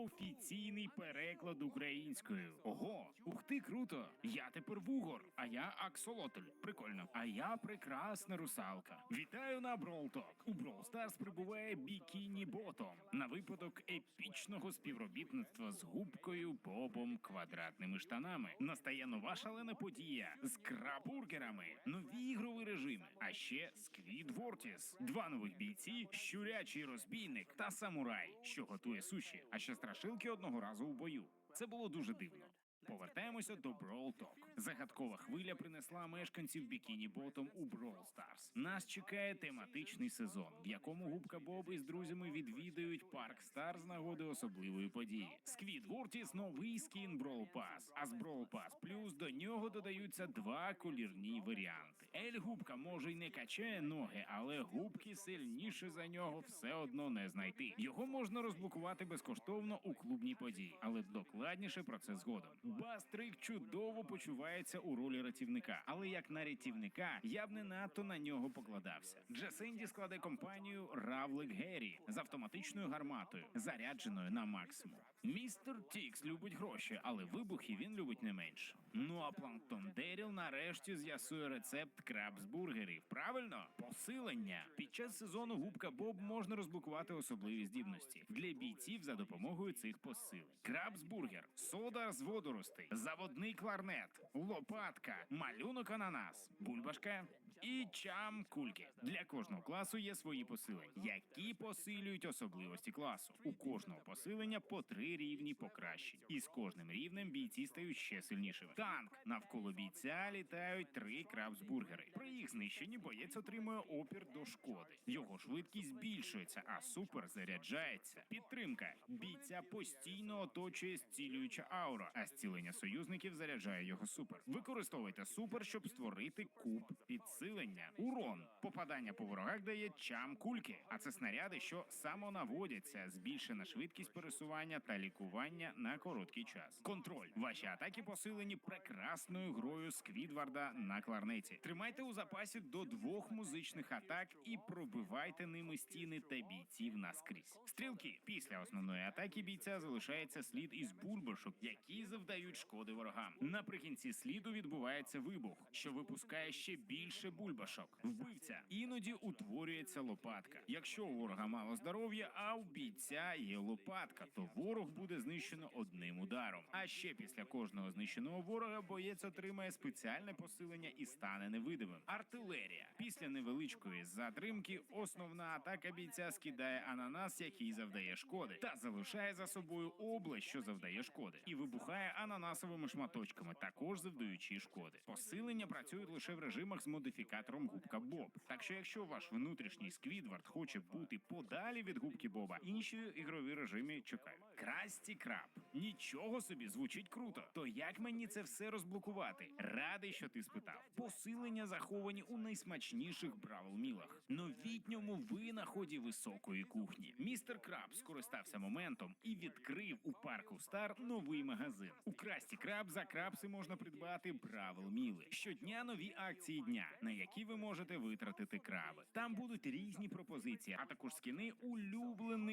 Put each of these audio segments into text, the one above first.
Офіційний переклад українською. Ого, ух ти, круто! Я тепер вугор, а я аксолотль. Прикольно. А я прекрасна русалка. Вітаю на Talk. У Brawl Stars прибуває Бікіні Ботом на випадок епічного співробітництва з губкою, бобом, квадратними штанами. Настає нова шалена подія з крабургерами, нові ігрові режими, а ще Сквід Вортіс, два нових бійці, щурячий розбійник та самурай, що готує суші, а ще страшилки одного разу у бою. Це було дуже дивно. Повертаємося до Brawl Talk. Загадкова хвиля принесла мешканців Бікіні Ботом у Brawl Stars. Нас чекає тематичний сезон, в якому губка Боб із друзями відвідають парк Стар з нагоди особливої події. Сквід Вортіс новий скін Brawl Pass, а з Brawl Pass Plus до нього додаються два колірні варіанти. Ель губка може й не качає ноги, але губки сильніше за нього все одно не знайти. Його можна розблокувати безкоштовно у клубній події, але докладніше про це згодом. Бастрик чудово почувається у ролі рятівника, але як на рятівника я б не надто на нього покладався. Джесенді складе компанію Равлик Геррі з автоматичною гарматою, зарядженою на максимум. Містер Тікс любить гроші, але вибухи він любить не менше. Ну а Планктон Деріл нарешті з'ясує рецепт крабсбургерів. Правильно? Посилення. Під час сезону губка Боб можна розблокувати особливі здібності для бійців за допомогою цих посилень. Крабсбургер, сода з водоростей, заводний кларнет, лопатка, малюнок ананас, бульбашка і чам кульки. Для кожного класу є свої посилення, які посилюють особливості класу. У кожного посилення по три рівні покращень, і з кожним рівнем бійці стають ще сильнішими. Танк навколо бійця літають три крабсбургери. При їх знищенні боєць отримує опір до шкоди. Його швидкість збільшується, а супер заряджається. Підтримка бійця постійно оточує зцілююча аура, а зцілення союзників заряджає його супер. Використовуйте супер, щоб створити куб підсилення. Урон попадання по ворогах дає чам кульки, а це снаряди, що самонаводяться, збільшена швидкість пересування та лікування на короткий час. Контроль. Ваші атаки посилені прекрасною грою Сквідварда на кларнеті. Тримайте у запасі до двох музичних атак і пробивайте ними стіни та бійців наскрізь. Стрілки після основної атаки бійця залишається слід із бульбашок, які завдають шкоди ворогам. Наприкінці сліду відбувається вибух, що випускає ще більше бульбашок. Вбивця іноді утворюється лопатка. Якщо у ворога мало здоров'я, а у бійця є лопатка, то ворог буде знищено одним ударом. А ще після кожного знищеного ворога боєць отримає спеціальне посилення і стане невидимим. Артилерія після невеличкої затримки основна атака бійця скидає ананас, який завдає шкоди, та залишає за собою область, що завдає шкоди, і вибухає ананасовими шматочками, також завдаючи шкоди. Посилення працюють лише в режимах з модифікатором губка Боб. Так що, якщо ваш внутрішній сквідвард хоче бути подалі від губки Боба, інші ігрові режими чекають. Красті краб. Нічого собі звучить круто. То як мені це все розблокувати? Радий, що ти спитав. Посилення заховані у найсмачніших бравл мілах, новітньому винаході високої кухні. Містер Краб скористався моментом і відкрив у парку Стар новий магазин. У Красті Краб за крабси можна придбати бравл міли. Щодня нові акції дня, на які ви можете витратити краби. Там будуть різні пропозиції, а також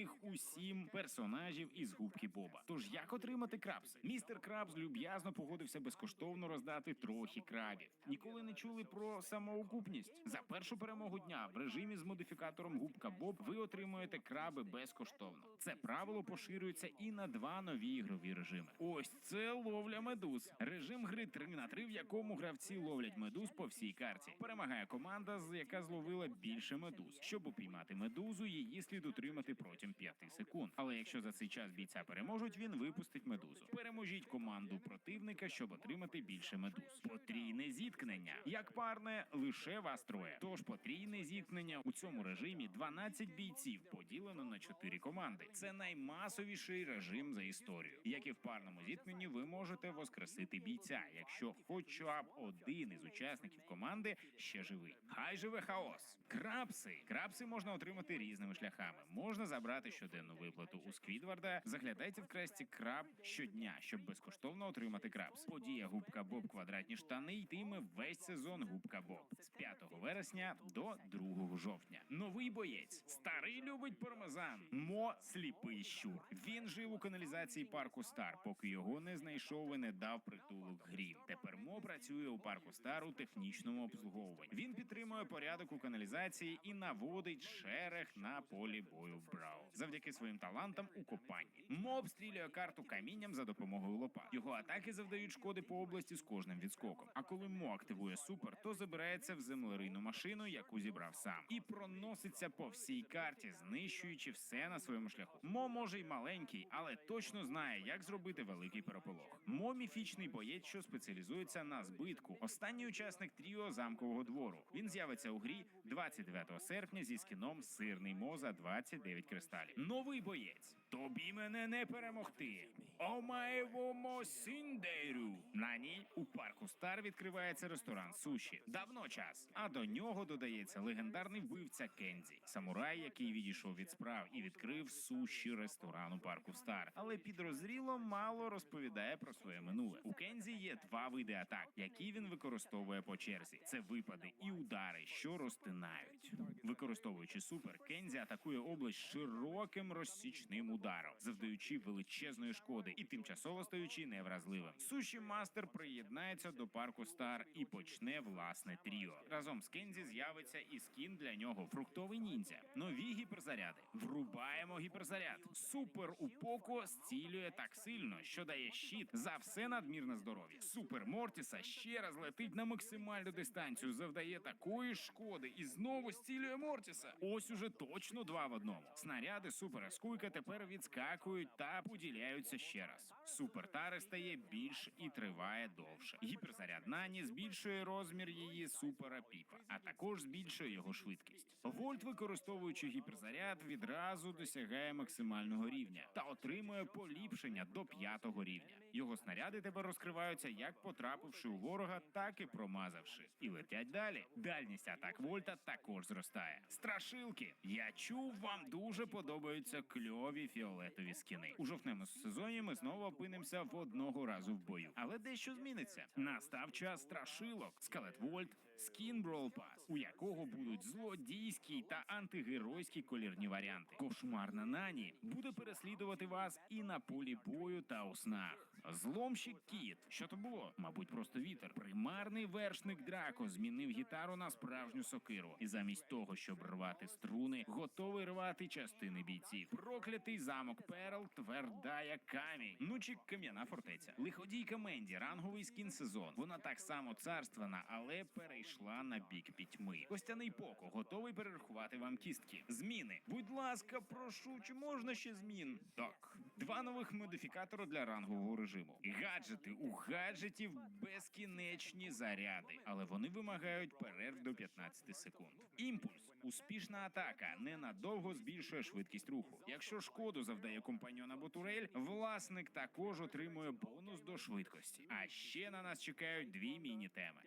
улюблених усім персонажів із губки Боба. Тож як отримати крабси? Містер Крабс люб'язно погодився безкоштовно роздати трохи крабів. Ніколи не чули про самоокупність. За першу перемогу дня в режимі з модифікатором губка Боб ви отримуєте краби безкоштовно. Це правило поширюється і на два нові ігрові режими. Ось це ловля медуз. Режим гри 3 на 3, в якому гравці ловлять медуз по всій карті. Перемагає команда, яка зловила більше медуз. Щоб упіймати медузу, її слід утримати протягом 5 секунд. Але якщо за цей час бійця переможуть, він випустить медузу. Переможіть команду противника, щоб отримати більше медуз. Потрійне зіткнення. Як парне, лише вас троє. Тож потрійне зіткнення у цьому режимі 12 бійців поділено на 4 команди. Це наймасовіший режим за історію. Як і в парному зіткненні, ви можете воскресити бійця, якщо хоча б один із учасників команди ще живий. Хай живе хаос. Крапси. Крапси можна отримати різними шляхами. Можна забрати щоденну виплату у Сквідварда. Заглядайте в кресті краб щодня, щоб безкоштовно отримати крапс. Подія губка Боб квадратні штани йтиме весь сезон губка Боб з 5 вересня до 2 жовтня. Новий боєць. Старий любить пармезан. Мо сліпий щур. Він жив у каналізації парку Стар, поки його не знайшов і не дав притулок грім. Тепер Мо працює у парку Стар у технічному обслуговуванні. Він підтримує порядок у каналізації і наводить шерех на полі бою Брау. Завдяки своїм талантам у копанні. Мо обстрілює карту камінням за допомогою лопат. Його атаки завдають шкоди по області з кожним відскоком. А коли Мо активує супер, то забирається в землерийну машину, яку зібрав сам, і проноситься по всій карті, знищуючи все на своєму шляху. Мо може й маленький, але точно знає, як зробити великий переполох. Мо міфічний боєць, що спеціалізується на збитку. Останній учасник тріо замкового двору. Він з'явиться у грі 29 серпня зі скіном Сирний Мо за 29 кристалів. Новий боєць. Тобі мене не перемогти. Омаєвомо Сіндейрю. На ній у парку Стар відкривається ресторан суші. Давно час. А до нього додається легендарний вбивця Кензі, самурай, який відійшов від справ і відкрив суші ресторан у парку Стар. Але підрозріло мало розповідає про своє минуле. У Кензі є два види атак, які він використовує по черзі. Це випади і удари, що розтинають. Використовуючи супер, Кензі атакує область широким розсічним ударом, завдаючи величезної шкоди і тимчасово стаючи невразливим. Суші мастер приєднається до парку Стар і почне власне тріо. Разом з Кензі з'явиться і скін для нього фруктовий ніндзя. Нові гіперзаряди. Врубаємо гіперзаряд. Супер у Поко зцілює так сильно, що дає щит за все надмірне здоров'я. Супер Мортіса ще раз летить на максимальну дистанцію, завдає такої шкоди і знову зцілює Мортіса. Ось уже точно два в одному. Снаряди супер Ескуйка тепер відскакують та поділяються ще раз. Супер Тари стає більш і триває довше. Гіперзаряд Нані збільшує розмір її супера піпа, а також збільшує його швидкість. Вольт, використовуючи гіперзаряд, відразу досягає максимального рівня та отримує поліпшення до п'ятого рівня. Його снаряди тепер розкриваються як потрапивши у ворога, так і промазавши, і летять далі. Дальність атак Вольта також зростає. Страшилки, я чув, вам дуже подобаються кльові фіолетові скіни. У жовтневому сезоні ми знову опинимося в одного разу в бою, але дещо зміниться. Настав час страшилок. Скалет Вольт, скін Brawl Pass, у якого будуть злодійські та антигеройські колірні варіанти. Кошмарна нані буде переслідувати вас і на полі бою та у снах. Зломщик кіт. Що то було? Мабуть, просто вітер. Примарний вершник Драко змінив гітару на справжню сокиру, і замість того, щоб рвати струни, готовий рвати частини бійців. Проклятий замок Перл тверда камінь. Нучик кам'яна фортеця. Лиходійка Менді, ранговий скін сезон. Вона так само царственна, але перейшла на бік пітьми. Костяний Поко готовий перерахувати вам кістки. Зміни. Будь ласка, прошу, чи можна ще змін? Так. Два нових модифікатори для рангового режиму. Гаджети у гаджетів безкінечні заряди, але вони вимагають перерв до 15 секунд. Імпульс успішна атака ненадовго збільшує швидкість руху. Якщо шкоду завдає компаньон або турель, власник також отримує бонус до швидкості. А ще на нас чекають дві міні-теми.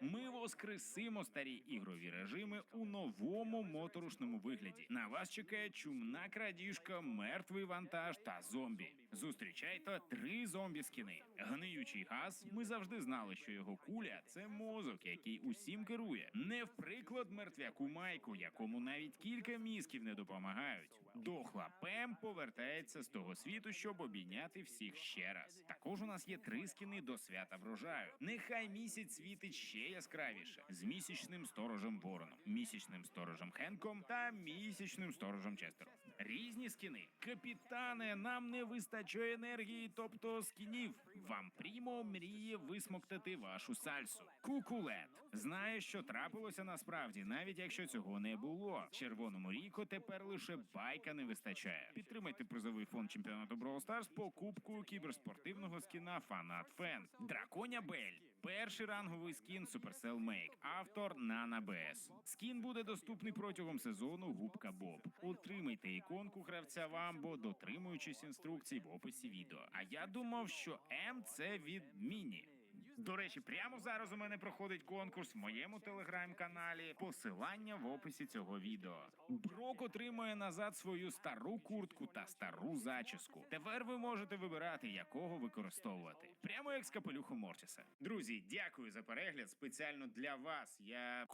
Воскресимо старі ігрові режими у новому моторошному вигляді. На вас чекає чумна крадіжка, мертвий вантаж та зомбі. Зустрічайте три зомбі скіни. Гниючий газ. Ми завжди знали, що його куля це мозок, який усім керує. Не в приклад мертвяку майку, якому навіть кілька мізків не допомагають. Дохла Пем повертається з того світу, щоб обійняти всіх ще раз. Також у нас є три скіни до свята врожаю. Нехай місяць світить ще яскравіше з місячним сторожем Вороном, місячним сторожем Хенком та місячним сторожем Честером. Різні скіни. Капітане, нам не вистачає енергії, тобто скінів. Вам прімо мріє висмоктати вашу сальсу. Кукулет знає, що трапилося насправді, навіть якщо цього не було. Червоному ріко тепер лише байка не вистачає. Підтримайте призовий фонд чемпіонату Brawl Stars покупкою кіберспортивного скіна Фанат Фен. Драконя Бель. Перший ранговий скін Supercell Make. Автор Нана БС. Скін буде доступний протягом сезону Губка Боб. Утримайте іконку гравця Вамбо, дотримуючись інструкцій в описі відео. А я думав, що М це від Міні. До речі, прямо зараз у мене проходить конкурс в моєму телеграм-каналі. Посилання в описі цього відео. Брок отримує назад свою стару куртку та стару зачіску. Тепер ви можете вибирати, якого використовувати. Прямо як з капелюхом Мортіса. Друзі, дякую за перегляд. Спеціально для вас. Я